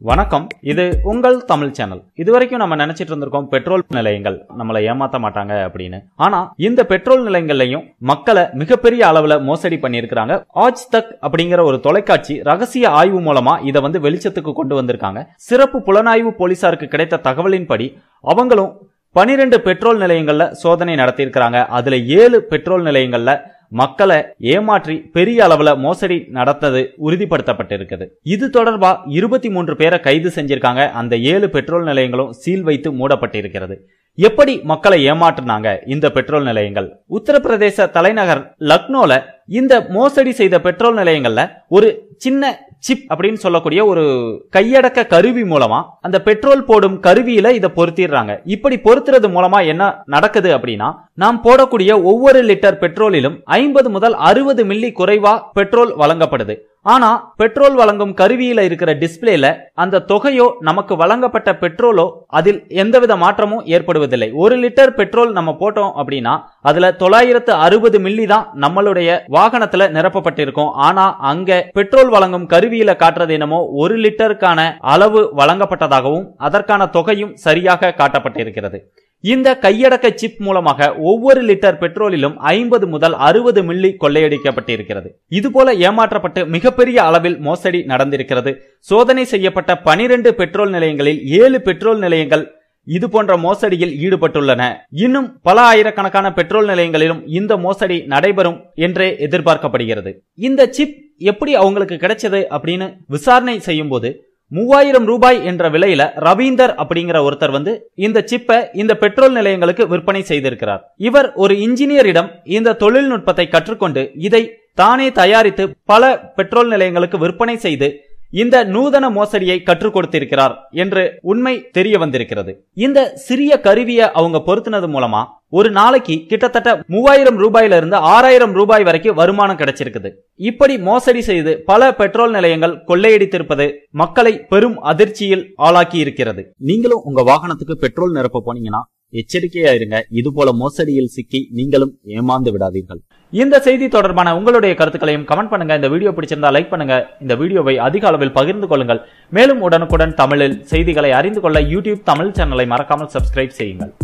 வணக்கம். இது உங்கள் தமிழ் சேனல். இதுவரைக்கும் நம்ம நினைச்சிட்டு இருந்திருக்கோம் பெட்ரோல் நிலையங்கள். நம்மளை ஏமாத்த மாட்டாங்க அப்படின்னு. ஆனா இந்த பெட்ரோல் நிலையங்கள்லயும் மக்களை மிகப்பெரிய அளவுல மோசடி பண்ணியிருக்கிறாங்க. ஆஜ் தக் அப்படிங்கிற ஒரு தொலைக்காட்சி ரகசிய ஆய்வு மூலமா இதை வந்து வெளிச்சத்துக்கு கொண்டு வந்திருக்காங்க. சிறப்பு புலனாய்வு போலீசாருக்கு கிடைத்த தகவலின்படி அவங்களும் பனிரெண்டு பெட்ரோல் நிலையங்கள்ல சோதனை நடத்தியிருக்கிறாங்க. அதுல ஏழு பெட்ரோல் நிலையங்கள்ல மக்களை ஏமாற்றி பெரிய அளவுல மோசடி நடத்தது உறுதிப்படுத்தப்பட்டிருக்குது. இது தொடர்பா இருபத்தி மூன்று பேரை கைது செஞ்சிருக்காங்க. அந்த ஏழு பெட்ரோல் நிலையங்களும் சீல் வைத்து மூடப்பட்டிருக்கிறது. எப்படி மக்களை ஏமாற்றினாங்க இந்த பெட்ரோல் நிலையங்கள்? உத்தரப்பிரதேச தலைநகர் லக்னோல இந்த மோசடி செய்த பெட்ரோல் நிலையங்கள்ல ஒரு சின்ன சிப் அப்படின்னு சொல்லக்கூடிய ஒரு கையடக்க கருவி மூலமா அந்த பெட்ரோல் போடும் கருவியில இதை பொருத்திடுறாங்க. இப்படி பொருத்துறது மூலமா என்ன நடக்குது அப்படின்னா நாம் போடக்கூடிய ஒவ்வொரு லிட்டர் பெட்ரோலிலும் ஐம்பது முதல் அறுபது மில்லி குறைவா பெட்ரோல் வழங்கப்படுது. ஆனா பெட்ரோல் வழங்கும் கருவியில இருக்கிற டிஸ்பிளேல அந்த தொகையோ நமக்கு வழங்கப்பட்ட பெட்ரோலோ அதில் எந்தவித மாற்றமும் ஏற்படுவதில்லை. ஒரு லிட்டர் பெட்ரோல் நம்ம போட்டோம் அப்படின்னா அதுல தொள்ளாயிரத்து அறுபது மில்லி தான் நம்மளுடைய வாகனத்துல நிரப்பப்பட்டிருக்கும். ஆனா அங்க பெட்ரோல் வழங்கும் கருவியில காட்டுறது என்னமோ ஒரு லிட்டருக்கான அளவு வழங்கப்பட்டதாகவும் அதற்கான தொகையும் சரியாக காட்டப்பட்டிருக்கிறது. இந்த கையடக்க சிப் மூலமாக ஒவ்வொரு லிட்டர் பெட்ரோலிலும் ஐம்பது முதல் அறுபது மில்லி கொள்ளையடிக்கப்பட்டிருக்கிறது. இதுபோல ஏமாற்றப்பட்டு மிகப்பெரிய அளவில் மோசடி நடந்திருக்கிறது. சோதனை செய்யப்பட்ட பனிரெண்டு பெட்ரோல் நிலையங்களில் ஏழு பெட்ரோல் நிலையங்கள் இது போன்ற மோசடியில் ஈடுபட்டுள்ளன. இன்னும் பல ஆயிரக்கணக்கான பெட்ரோல் நிலையங்களிலும் இந்த மோசடி நடைபெறும் என்றே எதிர்பார்க்கப்படுகிறது. இந்த சிப் எப்படி அவங்களுக்கு கிடைச்சது அப்படின்னு விசாரணை செய்யும் போது மூவாயிரம் ரூபாய் என்ற விலையில ரவீந்தர் அப்படிங்கிற ஒருத்தர் வந்து இந்த சிப்பை இந்த பெட்ரோல் நிலையங்களுக்கு விற்பனை செய்திருக்கிறார். இவர் ஒரு இன்ஜினியரிடம் இந்த தொழில்நுட்பத்தை கற்றுக்கொண்டு இதை தானே தயாரித்து பல பெட்ரோல் நிலையங்களுக்கு விற்பனை செய்து இந்த நூதன மோசடியை கற்றுக் கொடுத்திருக்கிறார் என்று உண்மை தெரிய வந்திருக்கிறது. இந்த சிறிய கருவியை அவங்க பொருத்தினது மூலமா ஒரு நாளைக்கு கிட்டத்தட்ட மூவாயிரம் ரூபாயில இருந்து ஆறாயிரம் ரூபாய் வரைக்கும் வருமானம் கிடைச்சிருக்குது. இப்படி மோசடி செய்து பல பெட்ரோல் நிலையங்கள் கொள்ளையடித்திருப்பது மக்களை பெரும் அதிர்ச்சியில் ஆளாக்கி இருக்கிறது. நீங்களும் உங்க வாகனத்துக்கு பெட்ரோல் நிரப்ப போனீங்கன்னா எச்சரிக்கையா இருங்க இது போல மோசடியில் சிக்கி நீங்களும் ஏமாந்து விடாதீர்கள். இந்த செய்தி தொடர்பான உங்களுடைய கருத்துக்களையும் கமெண்ட் பண்ணுங்க. இந்த வீடியோ பிடிச்சிருந்தா லைக் பண்ணுங்க. இந்த வீடியோவை அதிக அளவில் பகிர்ந்து கொள்ளுங்கள். மேலும் உடனுக்குடன் தமிழில் செய்திகளை அறிந்து கொள்ள யூடியூப் தமிழ் சேனலை மறக்காமல் சப்ஸ்கிரைப் செய்யுங்கள்.